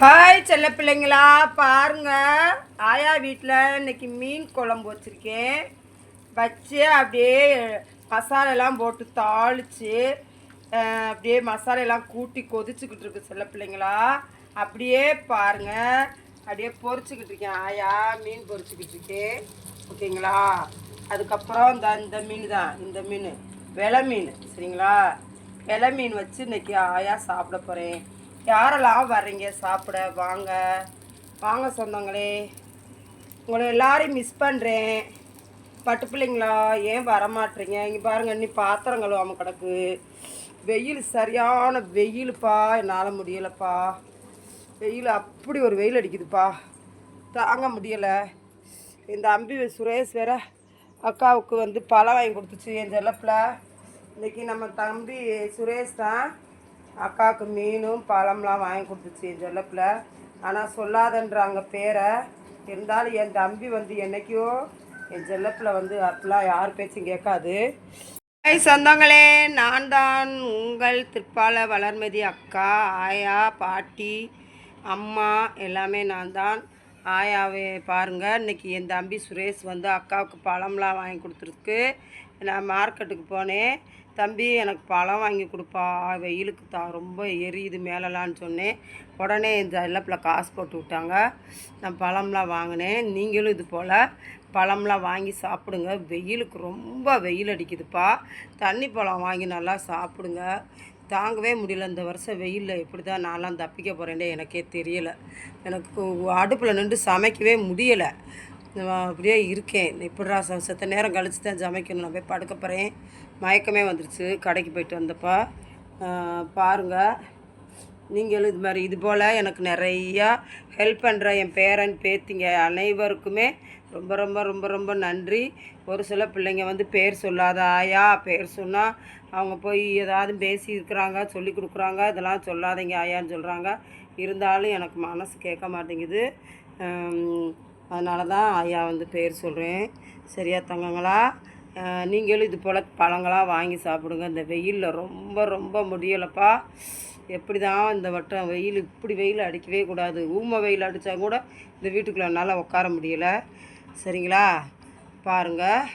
Hi செல்ல பிள்ளைங்களா. பாருங்க. ஆயா வீட்டில் இன்னைக்கு மீன் குழம்பு வச்சுருக்கேன். வச்சு அப்படியே மசாலெல்லாம் போட்டு தாளித்து அப்படியே மசாலையெல்லாம் கூட்டி கொதிச்சுக்கிட்டு இருக்கு செல்ல பிள்ளைங்களா. அப்படியே பாருங்க. அப்படியே பொறிச்சுக்கிட்டு இருக்கேன். ஆயா மீன் பொரிச்சுக்கிட்டு இருக்கேன். ஓகேங்களா? அதுக்கப்புறம் இந்த இந்த மீன் தான் இந்த மீன். வெலை மீன் சரிங்களா? வெலை மீன் வச்சு இன்றைக்கி ஆயா சாப்பிட போகிறேன் யாரெல்லாம் வர்றீங்க? சாப்பிட வாங்க. வாங்க சொந்தங்களே. உங்களை எல்லாரையும் மிஸ் பண்ணுறேன் பட்டு பிள்ளைங்களா ஏன் வரமாட்டீங்க? இங்கே பாருங்க இன்னி பாத்திரம் கழுவாமல் கிடக்கு. வெயில் சரியான வெயிலுப்பா. என்னால் முடியலப்பா. வெயில் அப்படி ஒரு வெயில் அடிக்குதுப்பா. தாங்க முடியலை. இந்த அம்பி சுரேஷ் வேற அக்காவுக்கு வந்து பழம் வாங்கி கொடுத்துச்சு. என் செல்லப்பில் இன்றைக்கி நம்ம தம்பி சுரேஷ் தான். அக்காவுக்கு மீனும் பழம்லாம் வாங்கி கொடுத்துச்சு என் செல்லப்பில். ஆனால் சொல்லாதன்றாங்க பேரை. இருந்தாலும் என் தம்பி வந்து என்னைக்கோ என் செல்லப்பில் வந்து அப்பெல்லாம் யார் பேச்சும் கேட்காது. ஹாய் சொந்தங்களே நான் தான் உங்கள் திருப்பால வளர்மதி அக்கா ஆயா பாட்டி அம்மா எல்லாமே நான் தான். ஆயாவே பாருங்கள் இன்னைக்கு என் தம்பி சுரேஷ் வந்து அக்காவுக்கு பழம்லாம் வாங்கி கொடுத்துருக்கு. நான் மார்க்கெட்டுக்கு போனேன். தம்பி எனக்கு பழம் வாங்கி கொடுப்பா வெயிலுக்கு தான் ரொம்ப எரியுது மேலலான்னு சொன்னேன். உடனே இந்த இல்லப்பில் காசு போட்டு விட்டாங்க. நான் பழம்லாம் வாங்கினேன். நீங்களும் இது போல் பழம்லாம் வாங்கி சாப்பிடுங்க. வெயிலுக்கு ரொம்ப வெயில் அடிக்குதுப்பா. தண்ணி பழம் வாங்கி நல்லா சாப்பிடுங்க. தாங்கவே முடியல. இந்த வருஷம் வெயிலில் எப்படி தான் நான்லாம் தப்பிக்க போகிறேன்னே எனக்கே தெரியலை. எனக்கு அடுப்பில் நின்று சமைக்கவே முடியலை. அப்படியே இருக்கேன். இப்படிரா ச செத்த நேரம் கழிச்சு தான் சமைக்கணும். நான் போய் படுக்க போகிறேன் மயக்கமே வந்துருச்சு. கடைக்கு போயிட்டு வந்தப்போ பாருங்கள் நீங்களும் இது மாதிரி இது போல் எனக்கு நிறையா ஹெல்ப் பண்ணுற என் பேரன் பேத்திங்க அனைவருக்குமே ரொம்ப ரொம்ப ரொம்ப ரொம்ப நன்றி. ஒரு சில பிள்ளைங்க வந்து பேர் சொல்லாத ஆயா பேர் சொன்னால் அவங்க போய் ஏதாவது பேசி இருக்கிறாங்க சொல்லி கொடுக்குறாங்க. இதெல்லாம் சொல்லாதீங்க ஆயான்னு சொல்கிறாங்க இருந்தாலும் எனக்கு மனசு கேட்க மாட்டேங்குது. அதனால தான் ஐயா வந்து பேர் சொல்கிறேன் சரியா தங்கங்களா? நீங்களும் இது போல் பழங்களாக வாங்கி சாப்பிடுங்க. இந்த வெயிலில் ரொம்ப ரொம்ப முடியலைப்பா. எப்படி தான் இந்த வட்டம் வெயில் இப்படி வெயில் அடிக்கவே கூடாது. ஊமை வெயில் அடித்தா கூட இந்த வீட்டுக்குள்ளே என்னால் உட்கார முடியலை. சரிங்களா? பாருங்கள்